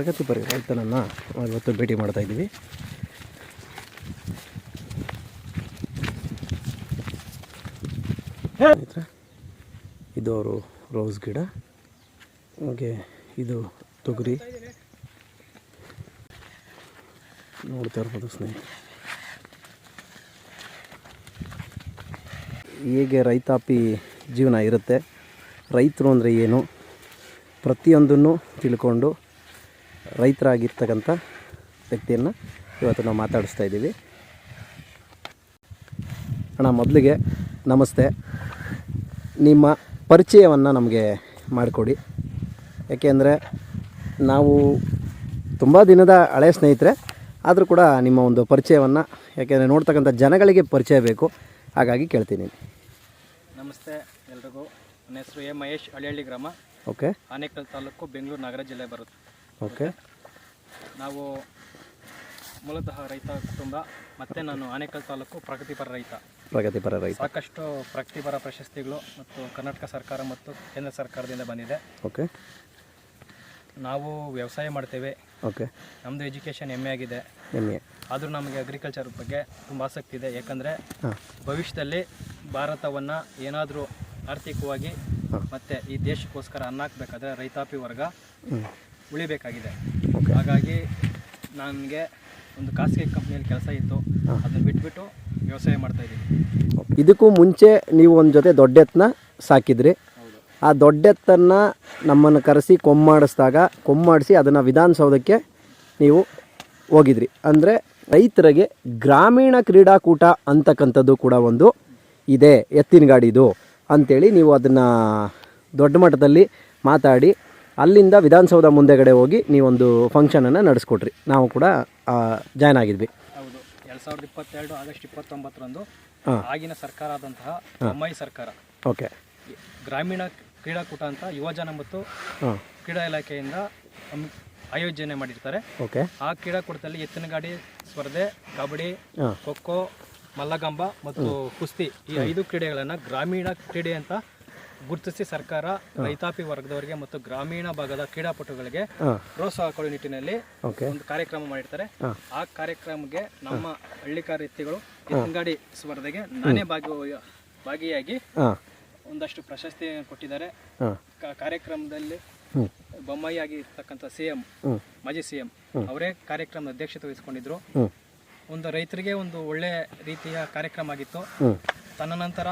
ಪ್ರಗತಿಪರ ರೈತನನ್ನು ಇವತ್ತು ಭೇಟಿ ಮಾಡ್ತಾ ಇದ್ದೀವಿ. ಇದು ಅವರು ರೋಸ್ ಗಿಡ, ಹಾಗೆ ಇದು ತೊಗರಿ. ನೋಡ್ತಾ ಇರ್ಬೋದು ಸ್ನೇಹಿತರೆ. ಹೇಗೆ ರೈತಾಪಿ ಜೀವನ ಇರುತ್ತೆ, ರೈತರು ಅಂದರೆ ಏನು, ಪ್ರತಿಯೊಂದನ್ನು ತಿಳ್ಕೊಂಡು ರೈತರಾಗಿರ್ತಕ್ಕಂಥ ವ್ಯಕ್ತಿಯನ್ನು ಇವತ್ತು ನಾವು ಮಾತಾಡಿಸ್ತಾ ಇದ್ದೀವಿ. ಅಣ್ಣ ಮೊದಲಿಗೆ ನಮಸ್ತೆ. ನಿಮ್ಮ ಪರಿಚಯವನ್ನು ನಮಗೆ ಮಾಡಿಕೊಡಿ. ಯಾಕೆಂದರೆ ನಾವು ತುಂಬ ದಿನದ ಹಳೆಯ ಸ್ನೇಹಿತರೆ ಆದರೂ ಕೂಡ ನಿಮ್ಮ ಒಂದು ಪರಿಚಯವನ್ನು ಯಾಕೆಂದರೆ ನೋಡ್ತಕ್ಕಂಥ ಜನಗಳಿಗೆ ಪರಿಚಯ ಬೇಕು. ಹಾಗಾಗಿ ಕೇಳ್ತೀನಿ. ನಮಸ್ತೆ ಎಲ್ರಿಗೂ. ನನ್ನ ಹೆಸರು ಎ ಮಹೇಶ್ ಹಳ್ಳಿಹಳ್ಳಿ ಗ್ರಾಮ. ಓಕೆ. ಆನೇಕಲ್ ತಾಲೂಕು ಬೆಂಗಳೂರು ನಗರ ಜಿಲ್ಲೆ ಬರುತ್ತೆ. ಓಕೆ. ನಾವು ಮೂಲತಃ ರೈತ ಕುಟುಂಬ ಮತ್ತೆ ನಾನು ಆನೇಕಲ್ ತಾಲೂಕು ಪ್ರಗತಿಪರ ರೈತ. ಪ್ರಗತಿಪರ ರೈತ. ಸಾಕಷ್ಟು ಪ್ರಗತಿಪರ ಪ್ರಶಸ್ತಿಗಳು ಮತ್ತು ಕರ್ನಾಟಕ ಸರ್ಕಾರ ಮತ್ತು ಕೇಂದ್ರ ಸರ್ಕಾರದಿಂದ ಬಂದಿದೆ. ಓಕೆ. ನಾವು ವ್ಯವಸಾಯ ಮಾಡ್ತೇವೆ. ಓಕೆ. ನಮ್ಮದು ಎಜುಕೇಷನ್ ಎಮ್ಮೆ ಆಗಿದೆ. ಎಮ್ಮೆ. ಆದರೂ ನಮಗೆ ಅಗ್ರಿಕಲ್ಚರ್ ಬಗ್ಗೆ ತುಂಬ ಆಸಕ್ತಿ ಇದೆ. ಯಾಕಂದರೆ ಭವಿಷ್ಯದಲ್ಲಿ ಭಾರತವನ್ನು ಏನಾದರೂ ಆರ್ಥಿಕವಾಗಿ. ಮತ್ತು ಈ ದೇಶಕ್ಕೋಸ್ಕರ ಅನ್ನ ಹಾಕಬೇಕಾದ್ರೆ ರೈತಾಪಿ ವರ್ಗ ಉಳಿಬೇಕಾಗಿದೆ. ಹಾಗಾಗಿ ನನಗೆ ಒಂದು ಖಾಸಗಿ ಕಂಪ್ನಿಯಲ್ಲಿ ಕೆಲಸ ಇತ್ತು. ಅದನ್ನು ಬಿಟ್ಬಿಟ್ಟು ವ್ಯವಸಾಯ ಮಾಡ್ತಾ ಇದ್ದೀನಿ. ಇದಕ್ಕೂ ಮುಂಚೆ ನೀವು ಒಂದು ಜೊತೆ ದೊಡ್ಡೆತ್ತನ್ನ ಸಾಕಿದ್ರಿ. ಆ ಆ ದೊಡ್ಡೆತ್ತನ್ನು ನಮ್ಮನ್ನು ಕರೆಸಿ ಕೊಮ್ಮಾಡಿಸಿದಾಗ ಕೊಮ್ಮಾಡಿಸಿ ಅದನ್ನು ವಿಧಾನಸೌಧಕ್ಕೆ ನೀವು ಹೋಗಿದ್ರಿ. ಅಂದರೆ ರೈತರಿಗೆ ಗ್ರಾಮೀಣ ಕ್ರೀಡಾಕೂಟ ಅಂತಕ್ಕಂಥದ್ದು ಕೂಡ ಒಂದು ಇದೆ ಎತ್ತಿನ ಗಾಡಿದು. ಅಂಥೇಳಿ ನೀವು ಅದನ್ನು ದೊಡ್ಡ ಮಟ್ಟದಲ್ಲಿ ಮಾತಾಡಿ ಅಲ್ಲಿಂದ ವಿಧಾನಸೌಧ ಮುಂದೆಗಡೆ ಹೋಗಿ ನೀವೊಂದು ಫಂಕ್ಷನನ್ನು ನಡೆಸ್ಕೊಟ್ರಿ. ನಾವು ಕೂಡ ಜಾಯ್ನ್ ಆಗಿದ್ವಿ. ಹೌದು. ಎರಡು ಸಾವಿರದ ಇಪ್ಪತ್ತೆರಡು ಆಗಸ್ಟ್ ಇಪ್ಪತ್ತೊಂಬತ್ತರಂದು ಆಗಿನ ಸರ್ಕಾರ ಆದಂತಹ ಸರ್ಕಾರ. ಓಕೆ. ಗ್ರಾಮೀಣ ಕ್ರೀಡಾಕೂಟ ಅಂತ ಯುವಜನ ಮತ್ತು ಕ್ರೀಡಾ ಇಲಾಖೆಯಿಂದ ಆಯೋಜನೆ ಮಾಡಿರ್ತಾರೆ. ಓಕೆ. ಆ ಕ್ರೀಡಾಕೂಟದಲ್ಲಿ ಎತ್ತಿನ ಗಾಡಿ ಸ್ಪರ್ಧೆ ಕಬಡ್ಡಿ ಖೋ ಖೋ ಮಲ್ಲಗಂಬ ಮತ್ತು ಕುಸ್ತಿ ಈ ಐದು ಕ್ರೀಡೆಗಳನ್ನು ಗ್ರಾಮೀಣ ಕ್ರೀಡೆ ಅಂತ ಗುರುತಿಸಿ ಸರ್ಕಾರ ರೈತಾಪಿ ವರ್ಗದವರಿಗೆ ಮತ್ತು ಗ್ರಾಮೀಣ ಭಾಗದ ಕ್ರೀಡಾಪಟುಗಳಿಗೆ ಪ್ರೋತ್ಸಾಹ ಕೊಡುವ ನಿಟ್ಟಿನಲ್ಲಿ ಒಂದು ಕಾರ್ಯಕ್ರಮ ಮಾಡಿರ್ತಾರೆ. ಆ ಕಾರ್ಯಕ್ರಮಕ್ಕೆ ನಮ್ಮ ಹಳ್ಳಿಕಾರ ಕಾರ್ಯಗಳು ಅಂಗಾಡಿ ಸ್ಪರ್ಧೆಗೆ ನಾನೇ ಭಾಗಿ ಭಾಗಿಯಾಗಿ ಒಂದಷ್ಟು ಪ್ರಶಸ್ತಿ ಕೊಟ್ಟಿದ್ದಾರೆ. ಕಾರ್ಯಕ್ರಮದಲ್ಲಿ ಬೊಮ್ಮಾಯಿಯಾಗಿ ಬೊಮ್ಮಾಯಿ ಆಗಿರ್ತಕ್ಕಂಥ ಸಿ ಎಂ ಹ್ಞೂ ಮಾಜಿ ಸಿ ಎಂ ಅವರೇ ಕಾರ್ಯಕ್ರಮದ ಅಧ್ಯಕ್ಷತೆ ವಹಿಸಿಕೊಂಡಿದ್ರು. ಒಂದು ರೈತರಿಗೆ ಒಂದು ಒಳ್ಳೆ ರೀತಿಯ ಕಾರ್ಯಕ್ರಮ ಆಗಿತ್ತು. ತನ್ನ ತದನಂತರ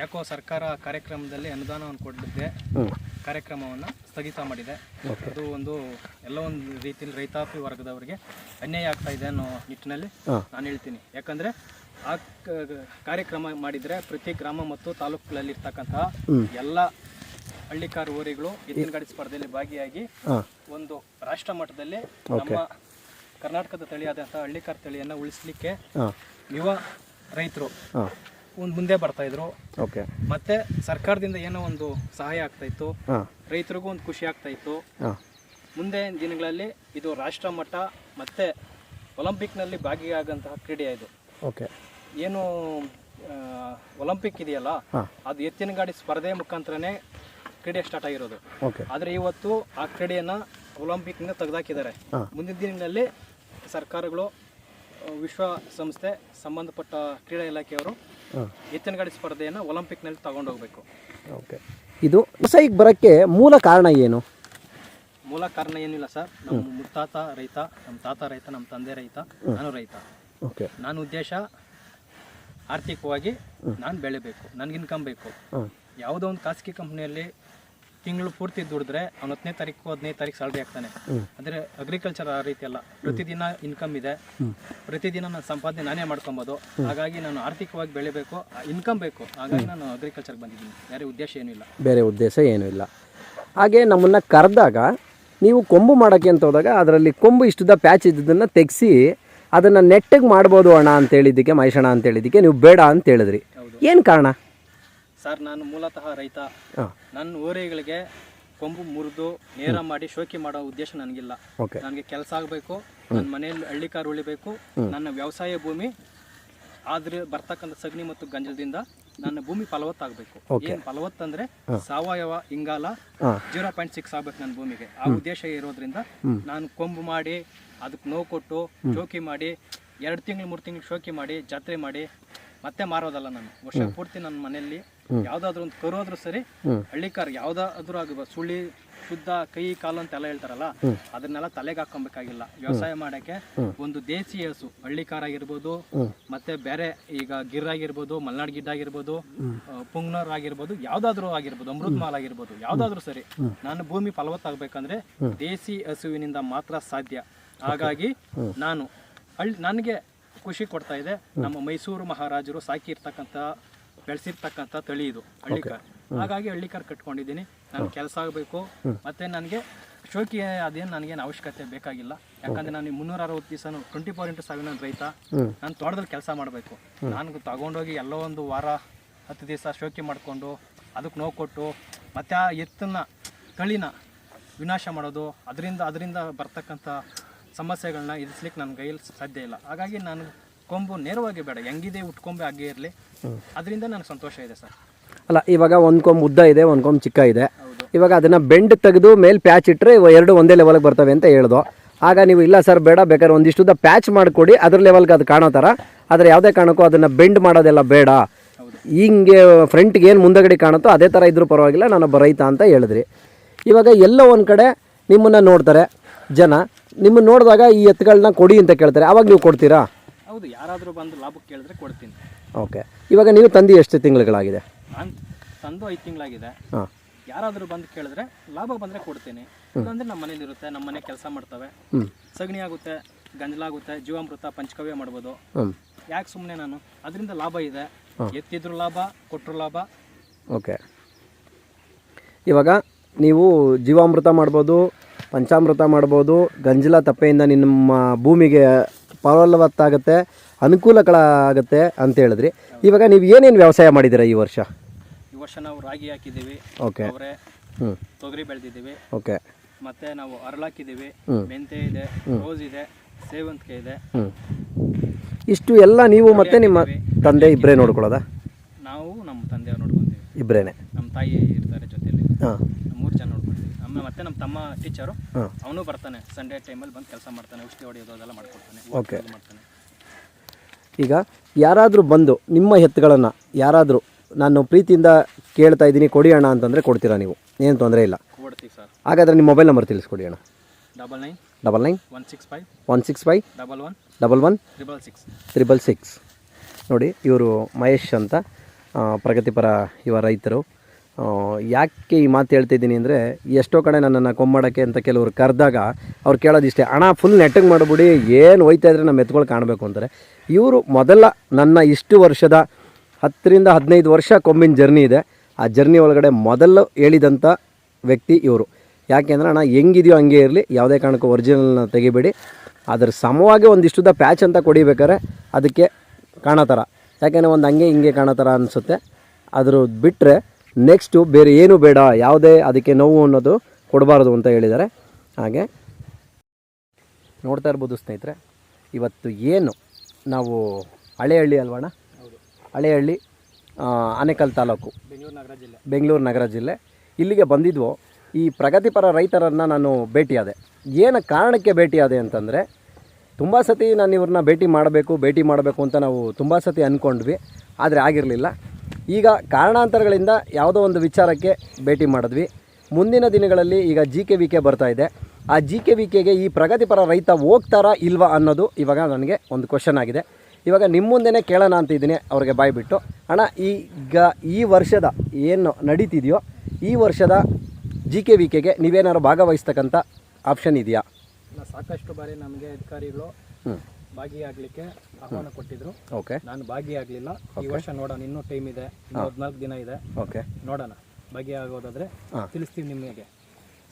ಯಾಕೋ ಸರ್ಕಾರ ಕಾರ್ಯಕ್ರಮದಲ್ಲಿ ಅನುದಾನವನ್ನು ಕೊಟ್ಟಿದ್ದೆ ಕಾರ್ಯಕ್ರಮವನ್ನು ಸ್ಥಗಿತ ಮಾಡಿದೆ. ಅದು ಒಂದು ಎಲ್ಲ ಒಂದು ರೀತಿಯಲ್ಲಿ ರೈತಾಪಿ ವರ್ಗದವರಿಗೆ ಅನ್ಯಾಯ ಆಗ್ತಾ ಇದೆ ಅನ್ನೋ ನಿಟ್ಟಿನಲ್ಲಿ ನಾನು ಹೇಳ್ತೀನಿ. ಯಾಕಂದರೆ ಆ ಕಾರ್ಯಕ್ರಮ ಮಾಡಿದರೆ ಪ್ರತಿ ಗ್ರಾಮ ಮತ್ತು ತಾಲೂಕುಗಳಲ್ಲಿ ಇರ್ತಕ್ಕಂತಹ. ಎಲ್ಲ ಹಳ್ಳಿಕಾರ ಊರಿಗಳು ಎತ್ತಿನ ಗಾಡಿ ಸ್ಪರ್ಧೆಯಲ್ಲಿ ಭಾಗಿಯಾಗಿ ಒಂದು ರಾಷ್ಟ್ರ ಮಟ್ಟದಲ್ಲಿ ನಮ್ಮ ಕರ್ನಾಟಕದ ತಳಿಯಾದಂತಹ ಹಳ್ಳಿಕಾರ ತಳಿಯನ್ನು ಉಳಿಸ್ಲಿಕ್ಕೆ ಯುವ ರೈತರು ಒಂದು ಮುಂದೆ ಬರ್ತಾ ಇದ್ರು. ಓಕೆ. ಮತ್ತೆ ಸರ್ಕಾರದಿಂದ ಏನೋ ಒಂದು ಸಹಾಯ ಆಗ್ತಾ ಇತ್ತು. ಹಾಂ. ರೈತರಿಗೂ ಒಂದು ಖುಷಿ ಆಗ್ತಾ ಇತ್ತು. ಹಾಂ. ಮುಂದೆ ದಿನಗಳಲ್ಲಿ ಇದು ರಾಷ್ಟ್ರ ಮಟ್ಟ ಮತ್ತೆ ಒಲಿಂಪಿಕ್ನಲ್ಲಿ ಭಾಗಿಯಾಗಂತಹ ಕ್ರೀಡೆ ಇದು. ಓಕೆ. ಏನು ಆ, ಒಲಿಂಪಿಕ್ ಇದೆಯಲ್ಲ ಅದು ಎತ್ತಿನ ಗಾಡಿ ಸ್ಪರ್ಧೆ ಮುಖಾಂತರನೇ ಕ್ರೀಡೆ ಸ್ಟಾರ್ಟ್ ಆಗಿರೋದು. ಆದ್ರೆ ಆದರೆ ಇವತ್ತು ಆ ಕ್ರೀಡೆಯನ್ನು ಒಲಿಂಪಿಕ್ನಿಂದ ತೆಗೆದಾಕಿದ್ದಾರೆ. ಹಾಂ. ಮುಂದಿನ ದಿನಗಳಲ್ಲಿ ಸರ್ಕಾರಗಳು ವಿಶ್ವ ಸಂಸ್ಥೆ ಸಂಬಂಧಪಟ್ಟ ಕ್ರೀಡಾ ಇಲಾಖೆಯವರು ಎತ್ತಿನ ಗಾಡಿ ಸ್ಪರ್ಧೆಯನ್ನು ಒಲಿಂಪಿಕ್ನಲ್ಲಿ ತಗೊಂಡೋಗ್ಬೇಕು ಓಕೆ. ಇದು ವ್ಯವಸಾಯಕ್ಕೆ ಬರೋಕ್ಕೆ ಮೂಲ ಕಾರಣ ಏನು? ಮೂಲ ಕಾರಣ ಏನಿಲ್ಲ ಸರ್. ನಮ್ಮ ಮುತ್ತಾತ ರೈತ ನಮ್ಮ ತಾತ ರೈತ ನಮ್ಮ ತಂದೆ ರೈತ ನಾನು ರೈತ. ಓಕೆ. ನಾನು ಉದ್ದೇಶ ಆರ್ಥಿಕವಾಗಿ ನಾನು ಬೆಳಿಬೇಕು ನನಗೆ ಇನ್ಕಮ್ ಬೇಕು. ಯಾವುದೋ ಒಂದು ಖಾಸಗಿ ಕಂಪ್ನಿಯಲ್ಲಿ ತಿಂಗಳು ಪೂರ್ತಿ ದುಡಿದ್ರೆ ಅವ್ನು ಹತ್ತನೇ ತಾರೀಕು ಹದಿನೈದು ತಾರೀಕು ಸ್ಯಾಲ್ರಿ ಆಗ್ತಾನೆ ಅಂದ್ರೆ ಅಗ್ರಿಕಲ್ಚರ್ ಆ ರೀತಿ ಅಲ್ಲ ಪ್ರತಿದಿನ ಇನ್ಕಮ್ ಇದೆ. ಪ್ರತಿದಿನ ನಾನು ಸಂಪಾದನೆ ನಾನೇ ಮಾಡ್ಕೊಬೋದು. ಹಾಗಾಗಿ ನಾನು ಆರ್ಥಿಕವಾಗಿ ಬೆಳಿಬೇಕು. ಇನ್ಕಮ್ ಬೇಕು. ಹಾಗಾಗಿ ನಾನು ಅಗ್ರಿಕಲ್ಚರ್ ಬಂದಿದ್ದೀನಿ. ಬೇರೆ ಉದ್ದೇಶ ಏನೂ ಇಲ್ಲ. ಬೇರೆ ಉದ್ದೇಶ ಏನೂ ಇಲ್ಲ. ಹಾಗೆ ನಮ್ಮನ್ನ ಕರೆದಾಗ ನೀವು ಕೊಂಬು ಮಾಡೋಕ್ಕೆ ಅಂತ ಹೋದಾಗ ಅದರಲ್ಲಿ ಕೊಂಬು ಇಷ್ಟದ ಪ್ಯಾಚ್ ಇದ್ದದನ್ನು ತೆಗೆಸಿ ಅದನ್ನು ನೆಟ್ಟಿಗೆ ಮಾಡ್ಬೋದು ಅಣ್ಣ ಅಂತ ಹೇಳಿದ್ದಕ್ಕೆ ಮಹೇಶಣ್ಣ ಅಂತ ಹೇಳಿದ್ದಕ್ಕೆ ನೀವು ಬೇಡ ಅಂತ ಹೇಳಿದ್ರಿ. ಏನು ಕಾರಣ? ಸರ್ ನಾನು ಮೂಲತಃ ರೈತ. ನನ್ನ ಓರೆಗಳಿಗೆ ಕೊಂಬು ಮುರಿದು ನೇರ ಮಾಡಿ ಶೋಕಿ ಮಾಡೋ ಉದ್ದೇಶ ನನಗಿಲ್ಲ. ನನಗೆ ಕೆಲಸ ಆಗಬೇಕು ನನ್ನ ಮನೆಯಲ್ಲಿ ಹಳ್ಳಿಕಾರು ಉಳಿಬೇಕು ನನ್ನ ವ್ಯವಸಾಯ ಭೂಮಿ ಆದ್ರೆ ಬರ್ತಕ್ಕಂಥ ಸಗಣಿ ಮತ್ತು ಗಂಜಲದಿಂದ ನನ್ನ ಭೂಮಿ ಫಲವತ್ತಾಗಬೇಕು. ಏನ್ ಫಲವತ್ತಂದ್ರೆ ಸಾವಯವ ಇಂಗಾಲ ಜೀರೋ ಪಾಯಿಂಟ್ ಸಿಕ್ಸ್ ಆಗ್ಬೇಕು ನನ್ನ ಭೂಮಿಗೆ. ಆ ಉದ್ದೇಶ ಇರೋದ್ರಿಂದ ನಾನು ಕೊಂಬು ಮಾಡಿ ಅದಕ್ಕೆ ನೋವು ಕೊಟ್ಟು ಶೋಕಿ ಮಾಡಿ ಎರಡು ತಿಂಗಳು ಮೂರು ತಿಂಗಳು ಶೋಕಿ ಮಾಡಿ ಜಾತ್ರೆ ಮಾಡಿ ಮತ್ತೆ ಮಾರೋದಲ್ಲ ನಾನು. ವರ್ಷ ಪೂರ್ತಿ ನನ್ನ ಮನೆಯಲ್ಲಿ ಯಾವ್ದಾದ್ರು ಒಂದು ಕರೋದ್ರು ಸರಿ ಹಳ್ಳಿಕಾರ ಯಾವ್ದಾದ್ರು ಆಗ ಸುಳ್ಳಿ ಶುದ್ಧ ಕೈ ಕಾಲು ಅಂತ ಅಂತೆಲ್ಲ ಹೇಳ್ತಾರಲ್ಲ ಅದನ್ನೆಲ್ಲ ತಲೆಗೆ ಹಾಕೊಬೇಕಾಗಿಲ್ಲ ವ್ಯವಸಾಯ ಮಾಡಕ್ಕೆ ಒಂದು ದೇಸಿ ಹಸು ಹಳ್ಳಿಕಾರ ಆಗಿರ್ಬೋದು ಮತ್ತೆ ಬೇರೆ ಈಗ ಗಿರ್ ಆಗಿರ್ಬೋದು ಮಲ್ನಾಡ್ ಗಿಡ್ಡ ಆಗಿರ್ಬೋದು ಪುಂಗ್ನರ್ ಆಗಿರ್ಬೋದು ಯಾವ್ದಾದ್ರು ಆಗಿರ್ಬೋದು ಅಮೃತ್ ಮಾಲ್ ಆಗಿರ್ಬೋದು ಯಾವ್ದಾದ್ರು ಸರಿ. ನಾನು ಭೂಮಿ ಫಲವತ್ತಾಗಬೇಕಂದ್ರೆ ದೇಸಿ ಹಸುವಿನಿಂದ ಮಾತ್ರ ಸಾಧ್ಯ. ಹಾಗಾಗಿ ನಾನು ಹಳ್ಳಿ ನನಗೆ ಖುಷಿ ಕೊಡ್ತಾ ಇದೆ. ನಮ್ಮ ಮೈಸೂರು ಮಹಾರಾಜರು ಸಾಕಿರ್ತಕ್ಕಂಥ ಬೆಳೆಸಿರ್ತಕ್ಕಂಥ ತಳಿ ಇದು ಹಳ್ಳಿಕಾರ್. ಹಾಗಾಗಿ ಹಳ್ಳಿಕಾರ್ ಕಟ್ಕೊಂಡಿದ್ದೀನಿ. ನಾನು ಕೆಲಸ ಆಗಬೇಕು. ಮತ್ತೆ ನನಗೆ ಶೋಕಿ ಅದೇನು ನನಗೇನು ಅವಶ್ಯಕತೆ ಬೇಕಾಗಿಲ್ಲ. ಯಾಕಂದ್ರೆ ನಾನು ಮುನ್ನೂರ ಅರವತ್ತು ದಿವಸ ಟ್ವೆಂಟಿ ಫೋರ್ ಇಂಟು ಸೆವೆನ್ ರೈತ ನಾನು ತೋಟದಲ್ಲಿ ಕೆಲಸ ಮಾಡಬೇಕು. ನಾನು ತಗೊಂಡೋಗಿ ಎಲ್ಲೋ ಒಂದು ವಾರ ಹತ್ತು ದಿವಸ ಶೋಕಿ ಮಾಡಿಕೊಂಡು ಅದಕ್ಕೆ ನೋವು ಕೊಟ್ಟು ಮತ್ತೆ ಆ ಎತ್ತನ್ನ ತಳಿನ ವಿನಾಶ ಮಾಡೋದು ಅದರಿಂದ ಅದರಿಂದ ಬರ್ತಕ್ಕಂಥ ಸಮಸ್ಯೆಗಳನ್ನ ಎದುರಿಸ್ಲಿಕ್ಕೆ ನನ್ನ ಕೈಯಲ್ಲಿ ಸಾಧ್ಯ ಇಲ್ಲ. ಹಾಗಾಗಿ ನಾನು ಕೊಂಬು ನೇರವಾಗಿ ಬೇಡ ಹೆಂಗಿದೆ ಉಟ್ಕೊಂಬೆ ಹಾಗೆ ಇರಲಿ. ಅದರಿಂದ ನನಗೆ ಸಂತೋಷ ಇದೆ ಸರ್. ಅಲ್ಲ ಇವಾಗ ಒಂದು ಕೊಂಬು ಉದ್ದ ಇದೆ ಒಂದು ಕೊಂಬು ಚಿಕ್ಕ ಇದೆ. ಇವಾಗ ಅದನ್ನು ಬೆಂಡ್ ತೆಗೆದು ಮೇಲೆ ಪ್ಯಾಚ್ ಇಟ್ಟರೆ ಎರಡು ಒಂದೇ ಲೆವೆಲ್ಗೆ ಬರ್ತವೆ ಅಂತ ಹೇಳ್ದು. ಆಗ ನೀವು ಇಲ್ಲ ಸರ್ ಬೇಡ ಬೇಕಾದ್ರೆ ಒಂದಿಷ್ಟುದ ಪ್ಯಾಚ್ ಮಾಡಿಕೊಡಿ ಅದ್ರ ಲೆವೆಲ್ಗೆ ಅದು ಕಾಣೋ ಥರ ಆದರೆ ಯಾವುದೇ ಕಾರಣಕ್ಕೂ ಅದನ್ನು ಬೆಂಡ್ ಮಾಡೋದೆಲ್ಲ ಬೇಡ. ಹೀಗೆ ಹಿಂಗೆ ಫ್ರಂಟ್ಗೆ ಏನು ಮುಂದಗಡೆ ಕಾಣುತ್ತೋ ಅದೇ ಥರ ಇದ್ರೂ ಪರವಾಗಿಲ್ಲ ನಾನು ರೈತ ಅಂತ ಹೇಳಿದ್ರಿ. ಇವಾಗ ಎಲ್ಲೋ ಒಂದು ಕಡೆ ನಿಮ್ಮನ್ನು ನೋಡ್ತಾರೆ ಜನ. ನಿಮ್ಮನ್ನು ನೋಡಿದಾಗ ಈ ಎತ್ತುಗಳನ್ನ ಕೊಡಿ ಅಂತ ಕೇಳ್ತಾರೆ. ಆವಾಗ ನೀವು ಕೊಡ್ತೀರಾ? ಹೌದು ಯಾರಾದರೂ ಬಂದು ಲಾಭಕ್ಕೆ ಕೇಳಿದ್ರೆ ಕೊಡ್ತೀನಿ. ಓಕೆ. ಇವಾಗ ನೀವು ತಂದು ಎಷ್ಟು ತಿಂಗಳುಗಳಾಗಿದೆ? ನಾನು ತಂದು ಐದು ತಿಂಗಳಾಗಿದೆ. ಹಾಂ. ಯಾರಾದರೂ ಬಂದು ಕೇಳಿದ್ರೆ ಲಾಭ ಬಂದರೆ ಕೊಡ್ತೀನಿ. ಇಲ್ಲಾಂದ್ರೆ ನಮ್ಮ ಮನೇಲಿ ಇರುತ್ತೆ ನಮ್ಮ ಮನೆ ಕೆಲಸ ಮಾಡ್ತವೆ. ಸಗಣಿ ಆಗುತ್ತೆ ಗಂಜಲಾಗುತ್ತೆ ಜೀವಾಮೃತ ಪಂಚಕವ್ಯ ಮಾಡ್ಬೋದು. ಯಾಕೆ ಸುಮ್ಮನೆ ನಾನು? ಅದರಿಂದ ಲಾಭ ಇದೆ. ಎತ್ತಿದ್ರು ಲಾಭ ಕೊಟ್ಟರು ಲಾಭ. ಓಕೆ. ಇವಾಗ ನೀವು ಜೀವಾಮೃತ ಮಾಡ್ಬೋದು ಪಂಚಾಮೃತ ಮಾಡ್ಬೋದು ಗಂಜಲ ತಪ್ಪೆಯಿಂದ ನಿಮ್ಮ ಭೂಮಿಗೆ ಫಲವತ್ತಾಗುತ್ತೆ ಅನುಕೂಲಗಳಾಗುತ್ತೆ ಅಂತ ಹೇಳಿದ್ರಿ. ಇವಾಗ ನೀವು ಏನೇನು ವ್ಯವಸಾಯ ಮಾಡಿದ್ದೀರಾ ಈ ವರ್ಷ? ಈ ವರ್ಷ ನಾವು ರಾಗಿ ಹಾಕಿದ್ದೀವಿ ಓಕೆ. ಹ್ಞೂ ತೊಗರಿ ಬೆಳೆದಿದ್ದೀವಿ. ಓಕೆ. ಮತ್ತೆ ನಾವು ಅರಳಾಕಿದ್ದೀವಿ. ಮೆಂತೆ ಇದೆ ರೋಸ್ ಇದೆ ಸೇವಂತಿಗೆ ಇದೆ. ಇಷ್ಟು ಎಲ್ಲ ನೀವು ಮತ್ತೆ ನಿಮ್ಮ ತಂದೆ ಇಬ್ಬರೇ ನೋಡ್ಕೊಳ್ಳೋದಾ? ನಾವು ನಮ್ಮ ತಂದೆಯವ್ರು ನೋಡ್ಕೊತೀವಿ. ಇಬ್ಬರೇನೆ ನಮ್ಮ ತಾಯಿ ಇರ್ತಾರೆ ಜೊತೆಯಲ್ಲಿ. ಹಾಂ. ಮೂರು ಜನ ನೋಡ್ಕೊತೀವಿ. ನಮ್ಮ ಮತ್ತೆ ನಮ್ಮ ತಮ್ಮ ಟೀಚರು ಅವನು ಬರ್ತಾನೆ. ಸಂಡೇ ಟೈಮಲ್ಲಿ ಬಂದು ಕೆಲಸ ಮಾಡ್ತಾನೆ ಔಷಧಿ ಹೊಡೆಯೋದು ಅದೆಲ್ಲ ಮಾಡ್ಕೊಡ್ತಾನೆ ಓಕೆ. ಮಾಡ್ತಾನೆ. ಈಗ ಯಾರಾದರೂ ಬಂದು ನಿಮ್ಮ ಎತ್ತುಗಳನ್ನು ಯಾರಾದರೂ ನಾನು ಪ್ರೀತಿಯಿಂದ ಕೇಳ್ತಾ ಇದ್ದೀನಿ ಕೊಡಿ ಅಣ್ಣ ಅಂತಂದರೆ ಕೊಡ್ತೀರಾ ನೀವು? ಏನು ತೊಂದರೆ ಇಲ್ಲ. ಕೊಡ್ತೀವಿ ಸರ್. ಹಾಗಾದರೆ ನಿಮ್ಮ ಮೊಬೈಲ್ ನಂಬರ್ ತಿಳಿಸ್ಕೊಡಿ ಅಣ್ಣ. Double nine double nine one six five one six five double one double one triple six triple six ನೋಡಿ ಇವರು ಮಹೇಶ್ ಅಂತ ಪ್ರಗತಿಪರ ಇವ ರೈತರು. ಯಾಕೆ ಈ ಮಾತು ಹೇಳ್ತಿದ್ದೀನಿ ಅಂದರೆ ಎಷ್ಟೋ ಕಡೆ ನನ್ನನ್ನು ಕೊಂಬಾಡೋಕ್ಕೆ ಅಂತ ಕೆಲವರು ಕರೆದಾಗ ಅವ್ರು ಕೇಳೋದಿಷ್ಟೇ ಹಣ ಫುಲ್ ನೆಟ್ಟಗೆ ಮಾಡಿಬಿಡಿ, ಏನು ಹೋಯ್ತಾ ಇದ್ರೆ ನಮ್ಮ ಮೆತ್ಕೊಳ್ಳಿ ಕಾಣಬೇಕು ಅಂತಾರೆ. ಇವರು ಮೊದಲ ನನ್ನ ಇಷ್ಟು ವರ್ಷದ ಹತ್ತರಿಂದ ಹದಿನೈದು ವರ್ಷ ಕೊಂಬಿನ ಜರ್ನಿ ಇದೆ. ಆ ಜರ್ನಿ ಒಳಗಡೆ ಮೊದಲು ಹೇಳಿದಂಥ ವ್ಯಕ್ತಿ ಇವರು. ಯಾಕೆಂದರೆ ಅಣ್ಣ, ಹೆಂಗಿದೆಯೋ ಹಂಗೆ ಇರಲಿ, ಯಾವುದೇ ಕಾರಣಕ್ಕೂ ಒರಿಜಿನಲ್ನ ತೆಗಿಬೇಡಿ. ಅದರ ಸಮವಾಗಿ ಒಂದಿಷ್ಟುದ ಪ್ಯಾಚ್ ಅಂತ ಕೊಡಿಬೇಕಾರೆ ಅದಕ್ಕೆ ಕಾಣೋ ಥರ. ಯಾಕೆಂದರೆ ಒಂದು ಹಂಗೆ ಹಿಂಗೆ ಕಾಣೋ ಥರ ಅನಿಸುತ್ತೆ. ಅದ್ರ ಬಿಟ್ಟರೆ ನೆಕ್ಸ್ಟು ಬೇರೆ ಏನು ಬೇಡ ಯಾವುದೇ ಅದಕ್ಕೆ ನೋವು ಅನ್ನೋದು ಕೊಡಬಾರ್ದು ಅಂತ ಹೇಳಿದ್ದಾರೆ. ಹಾಗೆ ನೋಡ್ತಾ ಇರ್ಬೋದು ಸ್ನೇಹಿತರೆ ಇವತ್ತು ಏನು ನಾವು ಹಳೆಹಳ್ಳಿ ಅಲ್ವಣ್ಣ? ಹಳೆಹಳ್ಳಿ ಆನೇಕಲ್ ತಾಲೂಕು. ಬೆಂಗಳೂರು ನಗರ ಜಿಲ್ಲೆ. ಬೆಂಗಳೂರು ನಗರ ಜಿಲ್ಲೆ. ಇಲ್ಲಿಗೆ ಬಂದಿದ್ವು. ಈ ಪ್ರಗತಿಪರ ರೈತರನ್ನು ನಾನು ಭೇಟಿಯಾದೆ ಏನು ಕಾರಣಕ್ಕೆ ಭೇಟಿಯಾದೆ ಅಂತಂದರೆ ತುಂಬ ಸತಿ ನಾನು ಇವ್ರನ್ನ ಭೇಟಿ ಮಾಡಬೇಕು ಭೇಟಿ ಮಾಡಬೇಕು ಅಂತ ನಾವು ತುಂಬ ಸತಿ ಅಂದ್ಕೊಂಡ್ವಿ ಆದರೆ ಆಗಿರಲಿಲ್ಲ. ಈಗ ಕಾರಣಾಂತರಗಳಿಂದ ಯಾವುದೋ ಒಂದು ವಿಚಾರಕ್ಕೆ ಭೇಟಿ ಮಾಡಿದ್ವಿ. ಮುಂದಿನ ದಿನಗಳಲ್ಲಿ ಈಗ ಜಿ ಕೆ ವಿ ಕೆ ಬರ್ತಾ ಇದೆ. ಆ ಜಿ ಕೆ ವಿ ಕೆಗೆ ಈ ಪ್ರಗತಿಪರ ರೈತ ಹೋಗ್ತಾರಾ ಇಲ್ವಾ ಅನ್ನೋದು ಇವಾಗ ನನಗೆ ಒಂದು ಕ್ವಶನ್ ಆಗಿದೆ. ಇವಾಗ ನಿಮ್ಮ ಮುಂದೆನೇ ಕೇಳೋಣ ಅಂತ ಇದ್ದೀನಿ ಅವ್ರಿಗೆ ಬಾಯ್ ಬಿಟ್ಟು. ಅಣ್ಣ ಈಗ ಈ ವರ್ಷದ ಏನು ನಡೀತಿದೆಯೋ ಈ ವರ್ಷದ ಜಿ ಕೆ ವಿ ಕೆಗೆ ನೀವೇನಾದ್ರು ಭಾಗವಹಿಸ್ತಕ್ಕಂಥ ಆಪ್ಷನ್ ಇದೆಯಾ? ಸಾಕಷ್ಟು ಬಾರಿ ನಮಗೆ ಅಧಿಕಾರಿಗಳು ಹ್ಞೂ ಭಾಗಿಯಾಗಲಿಕ್ಕೆ ಆಹ್ವಾನ ಕೊಟ್ಟಿದ್ರು. ಓಕೆ ನಾನು ಭಾಗಿಯಾಗಲಿಲ್ಲ. ಈ ವರ್ಷ ನೋಡೋಣ ಇನ್ನೂ ಟೈಮ್ ಇದೆ ಹದಿನಾಲ್ಕು ದಿನ ಇದೆ. ಓಕೆ ನೋಡೋಣ. ಭಾಗಿಯಾಗೋದಾದ್ರೆ. ತಿಳಿಸ್ತೀವಿ ನಿಮಗೆ.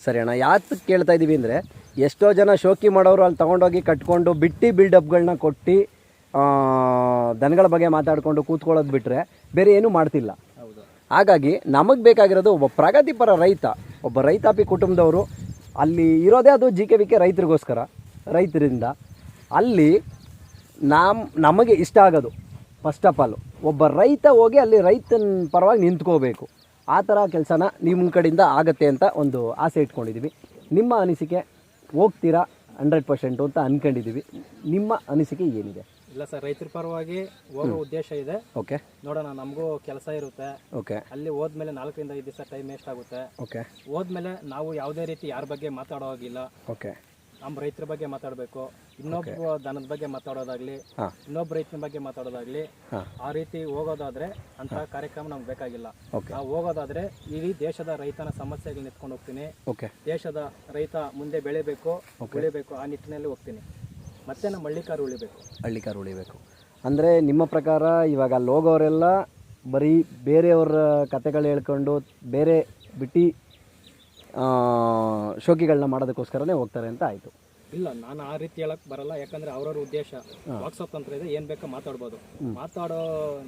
ಸರಿ ಅಣ್ಣ ಯಾತಕ್ಕೆ ಕೇಳ್ತಾ ಇದ್ದೀವಿ ಅಂದರೆ ಎಷ್ಟೋ ಜನ ಶೋಕಿ ಮಾಡೋರು ಅಲ್ಲಿ ತೊಗೊಂಡೋಗಿ ಕಟ್ಕೊಂಡು ಬಿಟ್ಟು ಬಿಲ್ಡಪ್ಗಳನ್ನ ಕೊಟ್ಟು ದನಗಳ ಬಗ್ಗೆ ಮಾತಾಡಿಕೊಂಡು ಕೂತ್ಕೊಳ್ಳೋದು ಬಿಟ್ಟರೆ ಬೇರೆ ಏನೂ ಮಾಡ್ತಿಲ್ಲ. ಹೌದು. ಹಾಗಾಗಿ ನಮಗೆ ಬೇಕಾಗಿರೋದು ಒಬ್ಬ ಪ್ರಗತಿಪರ ರೈತ ಒಬ್ಬ ರೈತಾಪಿ ಕುಟುಂಬದವರು ಅಲ್ಲಿ ಇರೋದೇ ಅದು ಜಿ ಕೆ ವಿ ಕೆ ರೈತರಿಗೋಸ್ಕರ ರೈತರಿಂದ ಅಲ್ಲಿ ನಮ್ಮ ನಮಗೆ ಇಷ್ಟ ಆಗೋದು ಫಸ್ಟ್ ಆಫ್ ಆಲ್ ಒಬ್ಬ ರೈತ ಹೋಗಿ ಅಲ್ಲಿ ರೈತನ ಪರವಾಗಿ ನಿಂತ್ಕೋಬೇಕು. ಆ ಥರ ಕೆಲಸನ ನಿಮ್ಮ ಕಡೆಯಿಂದ ಆಗತ್ತೆ ಅಂತ ಒಂದು ಆಸೆ ಇಟ್ಕೊಂಡಿದ್ದೀವಿ ನಿಮ್ಮ ಅನಿಸಿಕೆ ಹೋಗ್ತೀರಾ ಹಂಡ್ರೆಡ್ ಪರ್ಸೆಂಟು ಅಂತ ಅಂದ್ಕೊಂಡಿದ್ದೀವಿ ನಿಮ್ಮ ಅನಿಸಿಕೆ ಏನಿದೆ? ಇಲ್ಲ ಸರ್ ರೈತರ ಪರವಾಗಿ ಹೋಗೋ ಉದ್ದೇಶ ಇದೆ. ಓಕೆ. ನೋಡೋಣ ನಮಗೂ ಕೆಲಸ ಇರುತ್ತೆ. ಓಕೆ. ಅಲ್ಲಿ ಹೋದ್ಮೇಲೆ ನಾಲ್ಕರಿಂದ ಐದು ದಿವಸ ಟೈಮ್ ವೇಸ್ಟ್ ಆಗುತ್ತೆ. ಓಕೆ. ಹೋದ್ಮೇಲೆ ನಾವು ಯಾವುದೇ ರೀತಿ ಯಾರ ಬಗ್ಗೆ ಮಾತಾಡೋ ಹಾಗಿಲ್ಲ. ಓಕೆ. ನಮ್ಮ ರೈತರ ಬಗ್ಗೆ ಮಾತಾಡಬೇಕು. ಇನ್ನೊಬ್ಬ ದನದ ಬಗ್ಗೆ ಮಾತಾಡೋದಾಗ್ಲಿ ಇನ್ನೊಬ್ಬ ರೈತನ ಬಗ್ಗೆ ಮಾತಾಡೋದಾಗ್ಲಿ ಆ ರೀತಿ ಹೋಗೋದಾದ್ರೆ ಅಂತ ಕಾರ್ಯಕ್ರಮ ನಮ್ಗೆ ಬೇಕಾಗಿಲ್ಲ. ನಾವು ಹೋಗೋದಾದ್ರೆ ಇಡೀ ದೇಶದ ರೈತನ ಸಮಸ್ಯೆಗಳು ನಿಂತ್ಕೊಂಡು ಹೋಗ್ತೀನಿ. ಓಕೆ ದೇಶದ ರೈತ ಮುಂದೆ ಬೆಳಿಬೇಕು ಉಳಿಬೇಕು ಆ ನಿಟ್ಟಿನಲ್ಲಿ ಹೋಗ್ತೀನಿ. ಮತ್ತೆ ನಮ್ಮ ಹಳ್ಳಿಕಾರು ಉಳಿಬೇಕು. ಹಳ್ಳಿಕಾರು ಉಳಿಬೇಕು. ಅಂದರೆ ನಿಮ್ಮ ಪ್ರಕಾರ ಇವಾಗ ಅಲ್ಲಿ ಹೋಗೋರೆಲ್ಲ ಬರೀ ಬೇರೆಯವ್ರ ಕತೆಗಳು ಹೇಳ್ಕೊಂಡು ಬೇರೆ ಬಿಟ್ಟು ಶೋಕಿಗಳನ್ನ ಮಾಡೋದಕ್ಕೋಸ್ಕರನೇ ಹೋಗ್ತಾರೆ ಅಂತ ಆಯಿತು. ಇಲ್ಲ ನಾನು ಆ ರೀತಿ ಹೇಳಕ್ ಬರಲ್ಲ. ಯಾಕಂದ್ರೆ ಅವ್ರವ್ರ ಉದ್ದೇಶ. ವಾಟ್ಸಪ್ ತಂತ್ರ ಇದೆ ಏನ್ ಬೇಕಾ ಮಾತಾಡ್ಬೋದು. ಮಾತಾಡೋ